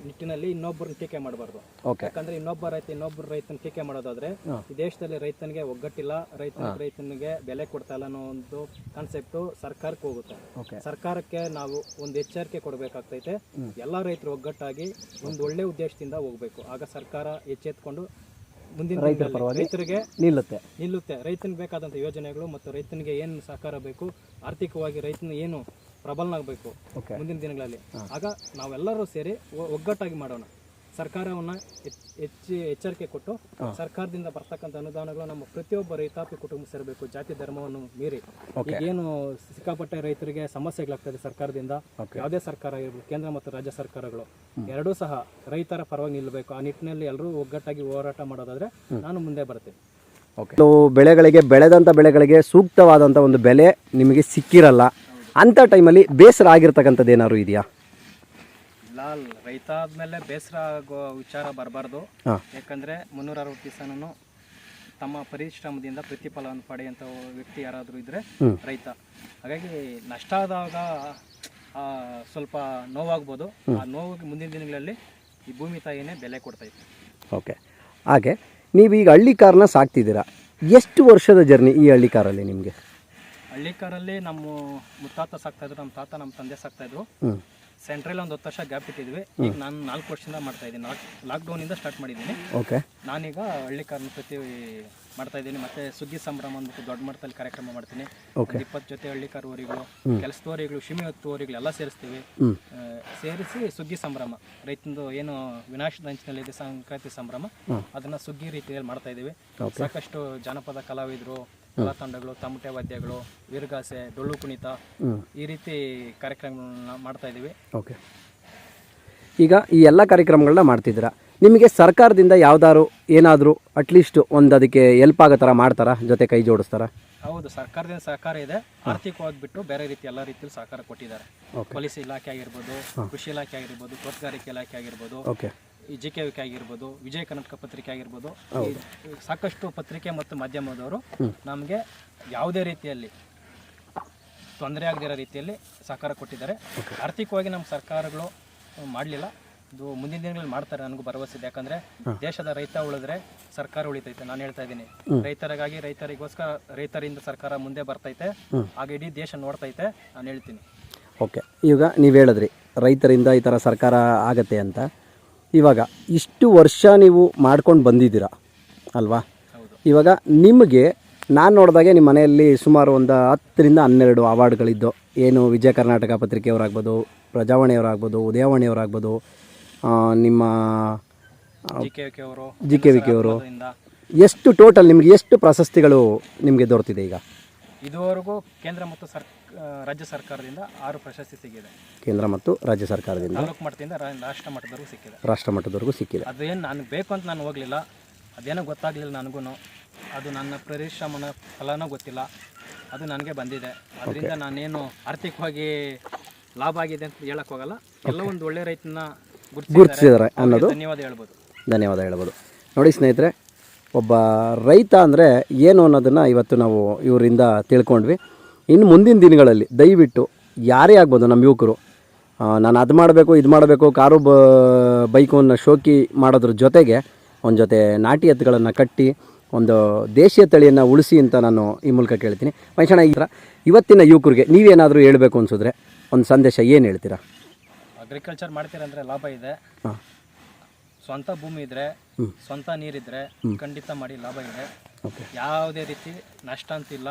ನಿಟ್ಟಿನಲ್ಲಿ ಇನ್ನೊಬ್ಬರನ್ನ ಟೀಕೆ ಮಾಡಬಾರ್ದು. ಯಾಕಂದ್ರೆ ಇನ್ನೊಬ್ಬ ರೈತ ಇನ್ನೊಬ್ಬರು ರೈತನ ಟೀಕೆ ಮಾಡೋದಾದ್ರೆ ಈ ದೇಶದಲ್ಲಿ ರೈತನಿಗೆ ಒಗ್ಗಟ್ಟಿಲ್ಲ ರೈತನ ರೈತನಿಗೆ ಬೆಲೆ ಕೊಡ್ತಾ ಇಲ್ಲ ಅನ್ನೋ ಒಂದು ಕಾನ್ಸೆಪ್ಟ್ ಸರ್ಕಾರಕ್ಕೆ ಹೋಗುತ್ತೆ. ಸರ್ಕಾರಕ್ಕೆ ನಾವು ಒಂದು ಎಚ್ಚರಿಕೆ ಕೊಡಬೇಕಾಗ್ತೈತೆ. ಎಲ್ಲಾ ರೈತರು ಒಗ್ಗಟ್ಟಾಗಿ ಒಂದು ಒಳ್ಳೆ ಉದ್ದೇಶದಿಂದ ಹೋಗ್ಬೇಕು. ಆಗ ಸರ್ಕಾರ ಎಚ್ಚೆತ್ಕೊಂಡು ಮುಂದಿನ ದಿನಗಳಲ್ಲಿ ರೈತರಿಗೆ ನಿಲ್ಲುತ್ತೆ. ನಿಲ್ಲುತ್ತೆ. ರೈತನಿಗೆ ಬೇಕಾದಂಥ ಯೋಜನೆಗಳು ಮತ್ತು ರೈತನಿಗೆ ಏನು ಸಹಕಾರ ಬೇಕು ಆರ್ಥಿಕವಾಗಿ ರೈತನ ಏನು ಪ್ರಬಲನಾಗಬೇಕು ಮುಂದಿನ ದಿನಗಳಲ್ಲಿ. ಆಗ ನಾವೆಲ್ಲರೂ ಸೇರಿ ಒಗ್ಗಟ್ಟಾಗಿ ಮಾಡೋಣ. ಸರ್ಕಾರವನ್ನ ಹೆಚ್ಚು ಎಚ್ಚರಿಕೆ ಕೊಟ್ಟು ಸರ್ಕಾರದಿಂದ ಬರ್ತಕ್ಕಂಥ ಅನುದಾನಗಳು ನಮ್ಮ ಪ್ರತಿಯೊಬ್ಬ ರೈತಾಪಿ ಕುಟುಂಬ ಸೇರಬೇಕು ಜಾತಿ ಧರ್ಮವನ್ನು ಮೀರಿ. ಏನು ಸಿಕ್ಕಾಪಟ್ಟೆ ರೈತರಿಗೆ ಸಮಸ್ಯೆಗಳಾಗ್ತದೆ ಸರ್ಕಾರದಿಂದ. ಯಾವುದೇ ಸರ್ಕಾರ ಇರಲಿ ಕೇಂದ್ರ ಮತ್ತು ರಾಜ್ಯ ಸರ್ಕಾರಗಳು. ಎರಡೂ ಸಹ ರೈತರ ಪರವಾಗಿ ನಿಲ್ಲಬೇಕು ಆ ನಿಟ್ಟಿನಲ್ಲಿ ಎಲ್ಲರೂ ಒಗ್ಗಟ್ಟಾಗಿ ಹೋರಾಟ ಮಾಡೋದಾದ್ರೆ ನಾನು ಮುಂದೆ ಬರ್ತೇನೆ. ಓಕೆ ಬೆಳೆಗಳಿಗೆ ಬೆಳೆದಂಥ ಬೆಳೆಗಳಿಗೆ ಸೂಕ್ತವಾದಂಥ ಒಂದು ಬೆಲೆ ನಿಮಗೆ ಸಿಕ್ಕಿರಲ್ಲ. ಅಂಥ ಟೈಮಲ್ಲಿ ಬೇಸರ ಆಗಿರ್ತಕ್ಕಂಥದ್ದು ಏನಾದ್ರು ಇದೆಯಾ? ಇಲ್ಲ ರೈತ ಆದ್ಮೇಲೆ ಬೇಸರ ಆಗೋ ವಿಚಾರ ಬರಬಾರ್ದು. ಯಾಕಂದ್ರೆ ಮುನ್ನೂರ ಅರವತ್ತು ದಿವಸನೂ ತಮ್ಮ ಪರಿಶ್ರಮದಿಂದ ಪ್ರತಿಫಲವನ್ನು ಪಡೆಯುವಂಥ ವ್ಯಕ್ತಿ ಯಾರಾದರೂ ಇದ್ರೆ. ರೈತ. ಹಾಗಾಗಿ ನಷ್ಟ ಆದಾಗ ಸ್ವಲ್ಪ ನೋವಾಗ್ಬೋದು. ಆ ನೋವಿಗೆ ಮುಂದಿನ ದಿನಗಳಲ್ಲಿ ಈ ಭೂಮಿ ತಾಯಿನೇ ಬೆಲೆ ಕೊಡ್ತಾ ಇತ್ತು. ಓಕೆ. ಹಾಗೆ ನೀವೀಗ ಹಳ್ಳಿ ಕಾರ್ನ ಸಾಕ್ತಿದ್ದೀರಾ. ಎಷ್ಟು ವರ್ಷದ ಜರ್ನಿ ಈ ಹಳ್ಳಿ ಕಾರಲ್ಲಿ ನಿಮಗೆ? ಹಳ್ಳಿ ಕಾರಲ್ಲಿ ನಮ್ಮ ಮುತ್ತಾತ ಸಾಕ್ತಾ ಇದ್ರು ನಮ್ಮ ತಾತ ನಮ್ಮ ತಂದೆ ಸಾಕ್ತಾ ಇದ್ರು. ಹ್ಞೂ ಸೆಂಟ್ರಲ್ ಒಂದು ಹತ್ತು ವರ್ಷ ಗ್ಯಾಪ್ ಇಟ್ಟಿದ್ವಿ. ಈಗ ನಾನು ನಾಲ್ಕು ವರ್ಷದಿಂದ ಮಾಡ್ತಾ ಇದ್ದೀನಿ. ಲಾಕ್ಡೌನಿಂದ ಸ್ಟಾರ್ಟ್ ಮಾಡಿದ್ದೀನಿ. ಓಕೆ. ನಾನೀಗ ಹಳ್ಳಿ ಕಾರ್ನ ಪ್ರತಿ ಮಾಡ್ತಾ ಇದ್ದೀನಿ. ಮತ್ತೆ ಸುಗ್ಗಿ ಸಂಭ್ರಮ ಅಂದ್ಬಿಟ್ಟು ದೊಡ್ಡ ಮಟ್ಟದಲ್ಲಿ ಕಾರ್ಯಕ್ರಮ ಮಾಡ್ತೀನಿ. ಒಂದು ಇಪ್ಪತ್ತು ಜೊತೆ ಹಳ್ಳಿ ಕಾರ್ ಊರಿಗಳು ಕೆಲಸದವರಿಗಳು ಶಿಮಿ ಹೊತ್ತು ಊರಿಗಳು ಎಲ್ಲ ಸೇರಿಸ್ತೀವಿ. ಸೇರಿಸಿ ಸುಗ್ಗಿ ಸಂಭ್ರಮ. ರೈತಂದು ಏನು ವಿನಾಶದ ಅಂಚಿನಲ್ಲಿದೆ ಸಂಕ್ರಾಂತಿ ಸಂಭ್ರಮ. ಅದನ್ನ ಸುಗ್ಗಿ ರೀತಿಯಲ್ಲಿ ಮಾಡ್ತಾ ಇದ್ದೀವಿ. ಸಾಕಷ್ಟು ಜಾನಪದ ಕಲಾವಿದರು ಕಲಾ ತಂಡಗಳು ತಮಟೆ ವಾದ್ಯಗಳು ವೀರಗಾಸೆ ಡೊಳ್ಳು ಕುಣಿತ ಈ ರೀತಿ ಕಾರ್ಯಕ್ರಮಗಳನ್ನ ಮಾಡ್ತಾ ಇದ್ದೀವಿ. ಓಕೆ. ಈಗ ಈ ಎಲ್ಲ ಕಾರ್ಯಕ್ರಮಗಳನ್ನ ಮಾಡ್ತಿದ್ದೀರಾ? ನಿಮಗೆ ಸರ್ಕಾರದಿಂದ ಯಾವ್ದಾದ್ರು ಏನಾದರೂ ಅಟ್ಲೀಸ್ಟ್ ಒಂದು ಅದಕ್ಕೆ ಎಲ್ಪ್ ಆಗೋ ಥರ ಮಾಡ್ತಾರಾ? ಜೊತೆ ಕೈ ಜೋಡಿಸ್ತಾರ? ಹೌದು ಸರ್ಕಾರದಿಂದ ಸಹಕಾರ ಇದೆ. ಆರ್ಥಿಕವಾಗಿ ಬಿಟ್ಟು ಬೇರೆ ರೀತಿ ಎಲ್ಲ ರೀತಿಯಲ್ಲಿ ಸಹಕಾರ ಕೊಟ್ಟಿದ್ದಾರೆ. ಪೊಲೀಸ್ ಇಲಾಖೆ ಆಗಿರ್ಬೋದು ಕೃಷಿ ಇಲಾಖೆ ಆಗಿರ್ಬೋದು ತೋಟಗಾರಿಕೆ ಇಲಾಖೆ ಆಗಿರ್ಬೋದು. ಓಕೆ. ಈ ಜಿ ಕೆ ವಿಕೆ ಆಗಿರ್ಬೋದು ವಿಜಯ ಕರ್ನಾಟಕ ಪತ್ರಿಕೆ ಆಗಿರ್ಬೋದು ಈ ಸಾಕಷ್ಟು ಪತ್ರಿಕೆ ಮತ್ತು ಮಾಧ್ಯಮದವರು ನಮಗೆ ಯಾವುದೇ ರೀತಿಯಲ್ಲಿ ತೊಂದರೆ ಆಗದಿರೋ ರೀತಿಯಲ್ಲಿ ಸಹಕಾರ ಕೊಟ್ಟಿದ್ದಾರೆ. ಆರ್ಥಿಕವಾಗಿ ನಮ್ಮ ಸರ್ಕಾರಗಳು ಮಾಡಲಿಲ್ಲ. ಇದು ಮುಂದಿನ ದಿನಗಳಲ್ಲಿ ಮಾಡ್ತಾರೆ ನನಗೂ ಭರವಸೆ ಇದೆ. ಯಾಕಂದ್ರೆ ದೇಶದ ರೈತ ಉಳಿದ್ರೆ ಸರ್ಕಾರ ಉಳಿತೈತೆ ನಾನು ಹೇಳ್ತಾ ಇದ್ದೀನಿ. ರೈತರಿಗಾಗಿ ರೈತರಿಗೋಸ್ಕರ ರೈತರಿಂದ ಸರ್ಕಾರ ಮುಂದೆ ಬರ್ತೈತೆ ಆಗ ಇಡೀ ದೇಶ ನೋಡ್ತೈತೆ ನಾನು ಹೇಳ್ತೀನಿ. ಓಕೆ ಈಗ ನೀವು ಹೇಳಿದ್ರಿ ರೈತರಿಂದ ಈ ಥರ ಸರ್ಕಾರ ಆಗತ್ತೆ ಅಂತ. ಇವಾಗ ಇಷ್ಟು ವರ್ಷ ನೀವು ಮಾಡ್ಕೊಂಡು ಬಂದಿದ್ದೀರಾ? ಅಲ್ವಾ? ಇವಾಗ ನಿಮಗೆ ನಾನು ನೋಡಿದಾಗೆ ನಿಮ್ಮ ಮನೆಯಲ್ಲಿ ಸುಮಾರು ಒಂದು ಹತ್ತರಿಂದ ಹನ್ನೆರಡು ಅವಾರ್ಡ್ಗಳಿದ್ದು. ಏನು ವಿಜಯ ಕರ್ನಾಟಕ ಪತ್ರಿಕೆಯವರಾಗ್ಬೋದು ಪ್ರಜಾವಾಣಿಯವರಾಗ್ಬೋದು ಉದಯವಾಣಿಯವರಾಗ್ಬೋದು ನಿಮ್ಮ ಜಿ ಕೆ ವಿಕೆಯವರು ಕೆ ವಿ ಕೆ ಅವರು ಎಷ್ಟು ಟೋಟಲ್ ನಿಮಗೆ ಎಷ್ಟು ಪ್ರಶಸ್ತಿಗಳು ನಿಮಗೆ ದೊರೆತಿದೆ ಈಗ? ಇದುವರೆಗೂ ಕೇಂದ್ರ ಮತ್ತು ಸರ್ ರಾಜ್ಯ ಸರ್ಕಾರದಿಂದ ಆರು ಪ್ರಶಸ್ತಿ ಸಿಕ್ಕಿದೆ. ಕೇಂದ್ರ ಮತ್ತು ರಾಜ್ಯ ಸರ್ಕಾರದಿಂದ ತಾಲೂಕು ಮಟ್ಟದಿಂದ ರಾ- ರಾಷ್ಟ್ರ ಮಟ್ಟದವರೆಗೂ ಸಿಕ್ಕಿದೆ. ರಾಷ್ಟ್ರ ಮಟ್ಟದವರೆಗೂ ಸಿಕ್ಕಿದೆ. ಅದೇನು ನಾನು ಬೇಕು ಅಂತ ನಾನು ಹೋಗಲಿಲ್ಲ. ಅದೇನೋ ಗೊತ್ತಾಗಲಿಲ್ಲ ನನಗೂ. ಅದು ನನ್ನ ಪರಿಶ್ರಮನ ಫಲನೂ ಗೊತ್ತಿಲ್ಲ. ಅದು ನನಗೆ ಬಂದಿದೆ. ಅದರಿಂದ ನಾನೇನು ಆರ್ಥಿಕವಾಗಿ ಲಾಭ ಆಗಿದೆ ಅಂತ ಹೇಳಕ್ ಹೋಗಲ್ಲ. ಎಲ್ಲ ಒಂದು ಒಳ್ಳೆ ರೈತನ ಗುರುತಿಸಿದ್ದಾರೆ. ಅನ್ನೋದು ಧನ್ಯವಾದ ಹೇಳ್ಬೋದು. ಧನ್ಯವಾದ ಹೇಳ್ಬೋದು. ನೋಡಿ ಸ್ನೇಹಿತರೆ ಒಬ್ಬ ರೈತ ಅಂದರೆ ಏನು ಅನ್ನೋದನ್ನು ಇವತ್ತು ನಾವು ಇವರಿಂದ ತಿಳ್ಕೊಂಡ್ವಿ. ಇನ್ನು ಮುಂದಿನ ದಿನಗಳಲ್ಲಿ ದಯವಿಟ್ಟು ಯಾರೇ ಆಗ್ಬೋದು ನಮ್ಮ ಯುವಕರು ನಾನು ಅದು ಮಾಡಬೇಕು ಇದು ಮಾಡಬೇಕು ಕಾರು ಬ ಬೈಕನ್ನು ಶೋಕಿ ಮಾಡೋದ್ರ ಜೊತೆಗೆ ಒಂದು ಜೊತೆ ನಾಟಿ ಎತ್ತುಗಳನ್ನು ಕಟ್ಟಿ ಒಂದು ದೇಶೀಯ ತಳಿಯನ್ನು ಉಳಿಸಿ ಅಂತ ನಾನು ಈ ಮೂಲಕ ಕೇಳ್ತೀನಿ. ಮನುಷ್ಯನ ಈ ಥರ ಇವತ್ತಿನ ಯುವಕರಿಗೆ ನೀವೇನಾದರೂ ಹೇಳಬೇಕು ಅನಿಸಿದ್ರೆ ಒಂದು ಸಂದೇಶ ಏನು ಹೇಳ್ತೀರಾ? ಅಗ್ರಿಕಲ್ಚರ್ ಮಾಡ್ತೀರಂದ್ರೆ ಲಾಭ ಇದೆ. ಹಾಂ. ಸ್ವಂತ ಭೂಮಿ ಇದ್ರೆ ಸ್ವಂತ ನೀರಿದ್ರೆ ಖಂಡಿತ ಮಾಡಿ ಲಾಭ ಇದೆ. ಯಾವುದೇ ರೀತಿ ನಷ್ಟ ಅಂತಿಲ್ಲ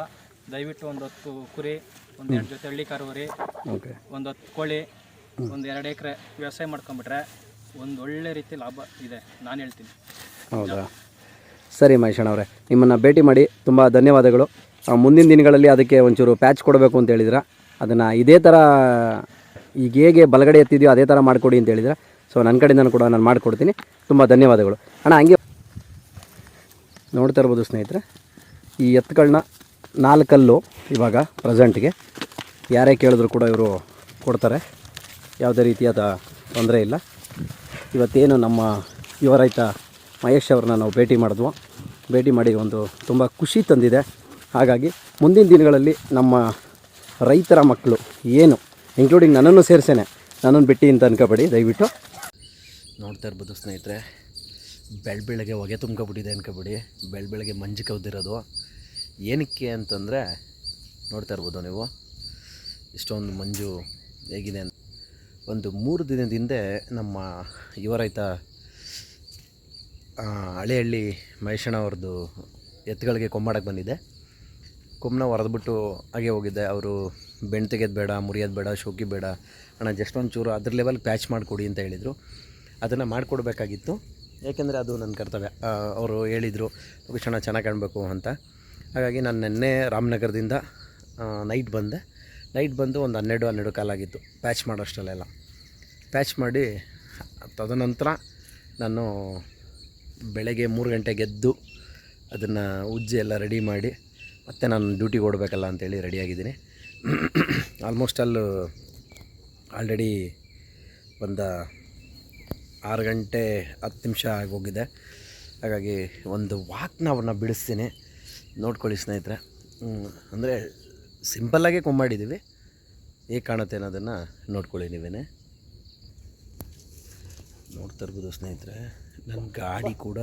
ದಯವಿಟ್ಟು ಒಂದು ಹೊತ್ತು ಕುರಿ ಒಂದು ಎರಡು ಜೊತೆ ಹಳ್ಳಿ ಕರುವರಿ ಓಕೆ. ಒಂದು ಹತ್ತು ಕೋಳಿ ಒಂದು ಎರಡು ಎಕರೆ ವ್ಯವಸಾಯ ಮಾಡ್ಕೊಂಬಿಟ್ರೆ ಒಂದು ಒಳ್ಳೆ ರೀತಿ ಲಾಭ ಇದೆ. ನಾನು ಹೇಳ್ತೀನಿ. ಹೌದಾ? ಸರಿ ಮಹೇಶಣ್ಣ ಅವರೇ ನಿಮ್ಮನ್ನು ಭೇಟಿ ಮಾಡಿ ತುಂಬ ಧನ್ಯವಾದಗಳು. ಆ, ಮುಂದಿನ ದಿನಗಳಲ್ಲಿ ಅದಕ್ಕೆ ಒಂಚೂರು ಪ್ಯಾಚ್ ಕೊಡಬೇಕು ಅಂತ ಹೇಳಿದ್ರ. ಅದನ್ನು ಇದೇ ಥರ ಈಗ ಹೇಗೆ ಬಲಗಡೆ ಎತ್ತಿದೆಯೋ ಅದೇ ಥರ ಮಾಡಿಕೊಡಿ ಅಂತ ಹೇಳಿದ್ರೆ. ಸೊ ನನ್ನ ಕಡೆಯಿಂದ ಕೂಡ ನಾನು ಮಾಡಿಕೊಡ್ತೀನಿ. ತುಂಬ ಧನ್ಯವಾದಗಳು. ಅಣ್ಣ ಹಂಗೆ ನೋಡ್ತಾ ಇರ್ಬೋದು ಸ್ನೇಹಿತರೆ ಈ ಎತ್ತುಗಳನ್ನ ನಾಲ್ಕಲ್ಲು ಇವಾಗ ಪ್ರೆಸೆಂಟ್ಗೆ. ಯಾರೇ ಕೇಳಿದ್ರು ಕೂಡ ಇವರು ಕೊಡ್ತಾರೆ. ಯಾವುದೇ ರೀತಿಯಾದ ತೊಂದರೆ ಇಲ್ಲ. ಇವತ್ತೇನು ನಮ್ಮ ಯುವ ರೈತ ಮಹೇಶ್ ಅವ್ರನ್ನ ನಾವು ಭೇಟಿ ಮಾಡಿದ್ವು. ಭೇಟಿ ಮಾಡಿ ಒಂದು ತುಂಬ ಖುಷಿ ತಂದಿದೆ. ಹಾಗಾಗಿ ಮುಂದಿನ ದಿನಗಳಲ್ಲಿ ನಮ್ಮ ರೈತರ ಮಕ್ಕಳು ಏನು ಇನ್ಕ್ಲೂಡಿಂಗ್ ನನ್ನನ್ನು ಸೇರಿಸೇನೆ, ನನ್ನನ್ನು ಬಿಟ್ಟು ಅಂತ ಅನ್ಕೋಬೇಡಿ. ದಯವಿಟ್ಟು. ನೋಡ್ತಾ ಇರ್ಬೋದು ಸ್ನೇಹಿತರೆ ಬೆಳ್ ಬೆಳಗ್ಗೆ ಹೊಗೆ ತುಂಬ್ಕೊಬಿಟ್ಟಿದೆ ಅನ್ಕೋಬೇಡಿ. ಬೆಳ್ ಬೆಳಗ್ಗೆ ಮಂಜು ಕವ್ದಿರೋದು. ಏನಕ್ಕೆ ಅಂತಂದರೆ ನೋಡ್ತಾ ಇರ್ಬೋದು ನೀವು, ಇಷ್ಟೊಂದು ಮಂಜು ಹೇಗಿದೆ ಅಂತ. ಒಂದು ಮೂರು ದಿನದ ಹಿಂದೆ ನಮ್ಮ ಯುವ ರೈತ ಹಳೆಹಳ್ಳಿ ಅವ್ರದ್ದು ಎತ್ತುಗಳಿಗೆ ಕೊಂಬಾಡಕ್ಕೆ ಬಂದಿದ್ದೆ. ಕೊಮ್ಮನ ಹೊರದ್ಬಿಟ್ಟು ಹಾಗೆ ಹೋಗಿದ್ದೆ. ಅವರು ಬೆಣ್ ತೆಗೆಯೋದು ಬೇಡ, ಮುರಿಯೋದು ಬೇಡ ಶೋಕಿ ಬೇಡ, ಅಣ್ಣ ಜಸ್ಟ್ ಚೂರು ಅದ್ರ ಲೆವೆಲ್ ಪ್ಯಾಚ್ ಮಾಡಿಕೊಡಿ ಅಂತ ಹೇಳಿದರು. ಅದನ್ನು ಮಾಡಿಕೊಡ್ಬೇಕಾಗಿತ್ತು. ಏಕೆಂದರೆ ಅದು ನನ್ನ ಕರ್ತವ್ಯ. ಅವರು ಹೇಳಿದರು ಭೂಷಣ ಚೆನ್ನಾಗಿ ಕಾಣಬೇಕು ಅಂತ. ಹಾಗಾಗಿ ನಾನು ನಿನ್ನೆ ರಾಮನಗರದಿಂದ ನೈಟ್ ಬಂದೆ. ನೈಟ್ ಬಂದು ಒಂದು ಹನ್ನೆರಡು ಹನ್ನೆರಡು ಕಾಲಾಗಿತ್ತು ಪ್ಯಾಚ್ ಮಾಡೋಷ್ಟಲ್ಲೆಲ್ಲ ಪ್ಯಾಚ್ ಮಾಡಿ, ತದನಂತರ ನಾನು ಬೆಳಗ್ಗೆ ಮೂರು ಗಂಟೆಗೆ ಎದ್ದು ಅದನ್ನು ಉಜ್ಜಿ ಎಲ್ಲ ರೆಡಿ ಮಾಡಿ, ಮತ್ತೆ ನಾನು ಡ್ಯೂಟಿಗೆ ಓಡಬೇಕಲ್ಲ ಅಂತೇಳಿ ರೆಡಿಯಾಗಿದ್ದೀನಿ ಆಲ್ಮೋಸ್ಟ್ ಅಲ್ಲೂ ಆಲ್ರೆಡಿ ಒಂದು ಆರು ಗಂಟೆ ಹತ್ತು ನಿಮಿಷ ಆಗೋಗಿದೆ ಹಾಗಾಗಿ ಒಂದು ವಾಕ್ನ ಅವ್ರನ್ನ ಬಿಡಿಸ್ತೀನಿ. ನೋಡ್ಕೊಳ್ಳಿ ಸ್ನೇಹಿತರೆ. ಅಂದರೆ ಸಿಂಪಲ್ಲಾಗೆ ಕೊಂಬಾಡಿದ್ದೀವಿ ಹೇಗೆ ಕಾಣುತ್ತೆ ಅನ್ನೋದನ್ನು ನೋಡ್ಕೊಳ್ಳಿ ನೀವೇ ನೋಡ್ತಾ ಇರ್ಬೋದು ಸ್ನೇಹಿತರೆ ನನ್ನ ಗಾಡಿ ಕೂಡ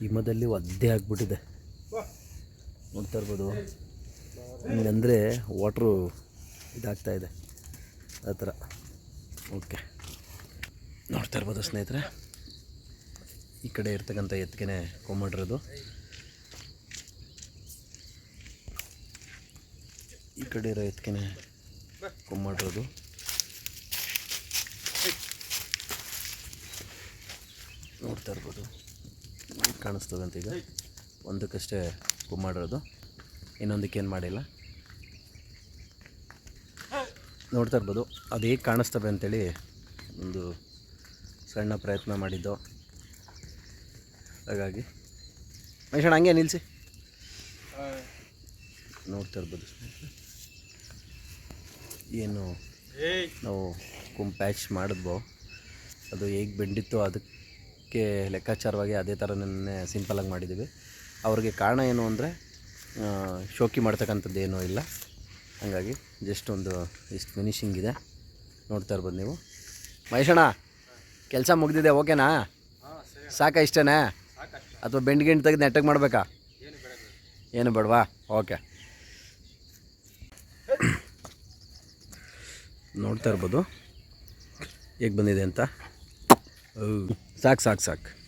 ಹಿಮದಲ್ಲಿ ಒದ್ದೆ ಆಗಿಬಿಟ್ಟಿದೆ. ನೋಡ್ತಾ ಇರ್ಬೋದು. ಹಿಂಗಂದರೆ ವಾಟ್ರು ಇದಾಗ್ತಾ ಇದೆ. ಆ ಥರ. ಓಕೆ ನೋಡ್ತಾ ಇರ್ಬೋದು ಸ್ನೇಹಿತರೆ. ಈ ಕಡೆ ಇರ್ತಕ್ಕಂಥ ಎತ್ತಿಗೆನೆ ಕೊಂಬಿಟ್ಟಿರೋದು ಕಡೆ ಇರೋ ಎತ್ತಿಗೆನೆ ಕೊಂಬಿಟ್ಟಿರೋದು ನೋಡ್ತಾ ಇರ್ಬೋದು. ಕಾಣಿಸ್ತದಂತ ಈಗ. ಒಂದಕ್ಕಷ್ಟೇ ಮಾಡಿರೋದು ಇನ್ನೊಂದಕ್ಕೇನು ಮಾಡಿಲ್ಲ. ನೋಡ್ತಾ ಇರ್ಬೋದು. ಅದು ಹೇಗೆ ಕಾಣಿಸ್ತವೆ ಅಂತೇಳಿ ಒಂದು ಸಣ್ಣ ಪ್ರಯತ್ನ ಮಾಡಿದ್ದು. ಹಾಗಾಗಿ. ಮಹೇಶಣ್ಣ ಹಂಗೆ ನಿಲ್ಲಿಸಿ ನೋಡ್ತಾ ಇರ್ಬೋದು. ಏನು ನಾವು ಕುಂ ಪ್ಯಾಚ್ ಮಾಡಿದ್ವೋ. ಅದು ಹೇಗೆ ಬೆಂಡಿತ್ತು ಅದಕ್ಕೆ ಲೆಕ್ಕಾಚಾರವಾಗಿ ಅದೇ ಥರ ನೆನ್ನೆ ಸಿಂಪಲಾಗಿ ಮಾಡಿದ್ದೀವಿ ಅವ್ರಿಗೆ ಕಾರಣ ಏನು ಅಂದರೆ ಶೋಕಿ ಮಾಡ್ತಕ್ಕಂಥದ್ದು ಏನೂ ಇಲ್ಲ. ಹಾಗಾಗಿ ಜಸ್ಟ್ ಒಂದು ಇಷ್ಟು ಫಿನಿಶಿಂಗ್ ಇದೆ. ನೋಡ್ತಾ ಇರ್ಬೋದು ನೀವು. ಮಹೇಶಣ್ಣ ಕೆಲಸ ಮುಗ್ದಿದೆ ಓಕೆನಾ? ಸಾಕ ಇಷ್ಟೇನಾ? ಅಥವಾ ಬೆಂಡ್ ಗಿಂಡ್ ತೆಗೆದು ನೆಟ್ಟಗೆ ಮಾಡಬೇಕಾ? ಏನು ಬೇಡವಾ? ಓಕೆ. ನೋಡ್ತಾ ಇರ್ಬೋದು ಹೇಗೆ ಬಂದಿದೆ ಅಂತ? ಸಾಕು ಸಾಕು ಸಾಕು.